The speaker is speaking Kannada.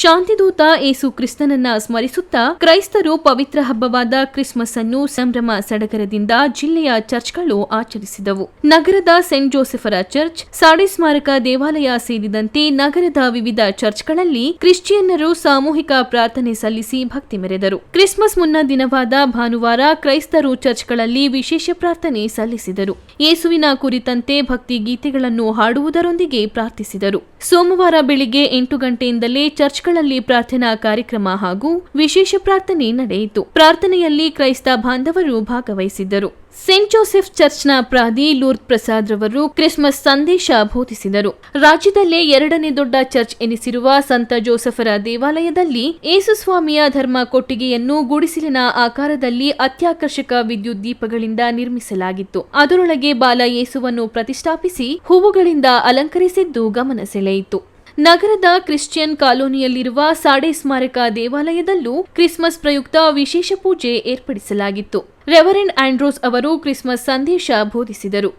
ಶಾಂತಿದೂತ ಏಸು ಕ್ರಿಸ್ತನನ್ನ ಸ್ಮರಿಸುತ್ತಾ ಕ್ರೈಸ್ತರು ಪವಿತ್ರ ಹಬ್ಬವಾದ ಕ್ರಿಸ್ಮಸ್ ಅನ್ನು ಸಂಭ್ರಮ ಸಡಗರದಿಂದ ಜಿಲ್ಲೆಯ ಚರ್ಚ್ಗಳು ಆಚರಿಸಿದವು. ನಗರದ ಸೆಂಟ್ ಜೋಸೆಫರ ಚರ್ಚ್, ಸಾಡಿ ಸ್ಮಾರಕ ದೇವಾಲಯ ಸೇರಿದಂತೆ ನಗರದ ವಿವಿಧ ಚರ್ಚ್ಗಳಲ್ಲಿ ಕ್ರಿಶ್ಚಿಯನ್ನರು ಸಾಮೂಹಿಕ ಪ್ರಾರ್ಥನೆ ಸಲ್ಲಿಸಿ ಭಕ್ತಿ ಮೆರೆದರು. ಕ್ರಿಸ್ಮಸ್ ಮುನ್ನ ದಿನವಾದ ಭಾನುವಾರ ಕ್ರೈಸ್ತರು ಚರ್ಚ್ಗಳಲ್ಲಿ ವಿಶೇಷ ಪ್ರಾರ್ಥನೆ ಸಲ್ಲಿಸಿದರು. ಯೇಸುವಿನ ಕುರಿತಂತೆ ಭಕ್ತಿ ಗೀತೆಗಳನ್ನು ಹಾಡುವುದರೊಂದಿಗೆ ಪ್ರಾರ್ಥಿಸಿದರು. ಸೋಮವಾರ ಬೆಳಿಗ್ಗೆ ಎಂಟು ಗಂಟೆಯಿಂದಲೇ ಚರ್ಚ್ಗಳಲ್ಲಿ ಪ್ರಾರ್ಥನಾ ಕಾರ್ಯಕ್ರಮ ಹಾಗೂ ವಿಶೇಷ ಪ್ರಾರ್ಥನೆ ನಡೆಯಿತು. ಪ್ರಾರ್ಥನೆಯಲ್ಲಿ ಕ್ರೈಸ್ತ ಬಾಂಧವರು ಭಾಗವಹಿಸಿದ್ದರು. ಸೆಂಟ್ ಜೋಸೆಫ್ ಚರ್ಚ್ನ ಪ್ರಾದಿ ಲೂರ್ ಪ್ರಸಾದ್ ರವರು ಕ್ರಿಸ್ಮಸ್ ಸಂದೇಶ ಬೋಧಿಸಿದರು ರಾಜ್ಯದಲ್ಲೇ ಎರಡನೇ ದೊಡ್ಡ ಚರ್ಚ್ ಎನಿಸಿರುವ ಸಂತ ಜೋಸೆಫರ ದೇವಾಲಯದಲ್ಲಿ ಏಸುಸ್ವಾಮಿಯ ಧರ್ಮ ಕೊಟ್ಟಿಗೆಯನ್ನು ಗುಡಿಸಿಲಿನ ಆಕಾರದಲ್ಲಿ ಅತ್ಯಾಕರ್ಷಕ ವಿದ್ಯುತ್ ದೀಪಗಳಿಂದ ನಿರ್ಮಿಸಲಾಗಿತ್ತು. ಅದರೊಳಗೆ ಬಾಲ ಯೇಸುವನ್ನು ಪ್ರತಿಷ್ಠಾಪಿಸಿ ಹೂವುಗಳಿಂದ ಅಲಂಕರಿಸಿದ್ದು ಗಮನ ಸೆಳೆಯಿತು. ನಗರದ ಕ್ರಿಶ್ಚಿಯನ್ ಕಾಲೋನಿಯಲ್ಲಿರುವ ಸಾಡೆ ಸ್ಮಾರಕ ದೇವಾಲಯದಲ್ಲೂ ಕ್ರಿಸ್ಮಸ್ ಪ್ರಯುಕ್ತ ವಿಶೇಷ ಪೂಜೆ ಏರ್ಪಡಿಸಲಾಗಿತ್ತು. ರೆವರೆಂಡ್ ಆಂಡ್ರೋಸ್ ಅವರು ಕ್ರಿಸ್ಮಸ್ ಸಂದೇಶ ಬೋಧಿಸಿದರು.